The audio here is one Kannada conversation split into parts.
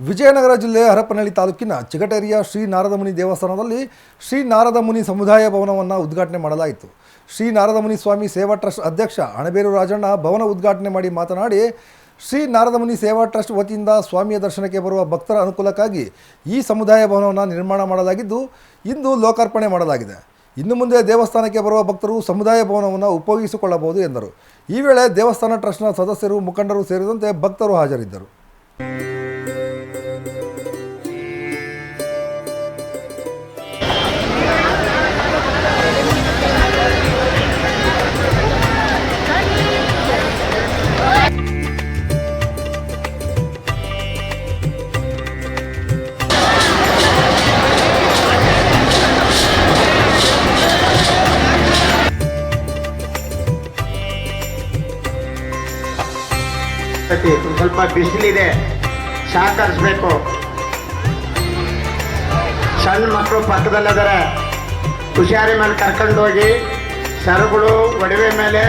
ವಿಜಯನಗರ ಜಿಲ್ಲೆ ಹರಪನಹಳ್ಳಿ ತಾಲೂಕಿನ ಚಿಗಟೇರಿಯ ಶ್ರೀ ನಾರದಮುನಿ ದೇವಸ್ಥಾನದಲ್ಲಿ ಶ್ರೀ ನಾರದಮುನಿ ಸಮುದಾಯ ಭವನವನ್ನು ಉದ್ಘಾಟನೆ ಮಾಡಲಾಯಿತು. ಶ್ರೀ ನಾರದಮುನಿ ಸ್ವಾಮಿ ಸೇವಾ ಟ್ರಸ್ಟ್ ಅಧ್ಯಕ್ಷ ಅಣಬೇರು ರಾಜಣ್ಣ ಭವನ ಉದ್ಘಾಟನೆ ಮಾಡಿ ಮಾತನಾಡಿ, ಶ್ರೀ ನಾರದಮುನಿ ಸೇವಾ ಟ್ರಸ್ಟ್ ವತಿಯಿಂದ ಸ್ವಾಮಿಯ ದರ್ಶನಕ್ಕೆ ಬರುವ ಭಕ್ತರ ಅನುಕೂಲಕ್ಕಾಗಿ ಈ ಸಮುದಾಯ ಭವನವನ್ನು ನಿರ್ಮಾಣ ಮಾಡಲಾಗಿದ್ದು, ಇಂದು ಲೋಕಾರ್ಪಣೆ ಮಾಡಲಾಗಿದೆ. ಇನ್ನು ಮುಂದೆ ದೇವಸ್ಥಾನಕ್ಕೆ ಬರುವ ಭಕ್ತರು ಸಮುದಾಯ ಭವನವನ್ನು ಉಪಯೋಗಿಸಿಕೊಳ್ಳಬಹುದು ಎಂದರು. ಈ ವೇಳೆ ದೇವಸ್ಥಾನ ಟ್ರಸ್ಟ್ನ ಸದಸ್ಯರು ಮುಖಂಡರು ಸೇರಿದಂತೆ ಭಕ್ತರು ಹಾಜರಿದ್ದರು. ಸತಿ ಸ್ವಲ್ಪ ಬಿಸಿಲಿದೆ ಸಹಕರಿಸ್ಬೇಕು ಸಣ್ಣ ಮಕ್ಕಳು ಪಕ್ಕದಲ್ಲದರೆ ಹುಷಾರಿ ಮೇಲೆ ಕರ್ಕೊಂಡು ಹೋಗಿ ಸರಗಳು ಒಡವೆ ಮೇಲೆ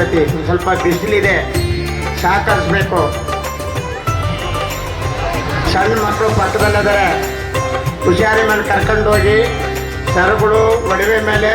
ಸತಿ ಸ್ವಲ್ಪ ಬಿಸಿಲಿದೆ ಸಹಕರಿಸ್ಬೇಕು ಸಣ್ಣ ಮಕ್ಕಳು ಪಕ್ಕದಲ್ಲಿದ್ದಾರೆ. ಹುಷಾರಿ ಮೇಲೆ ಕರ್ಕೊಂಡು ಹೋಗಿ ಸರಗಳು ಒಡವೆ ಮೇಲೆ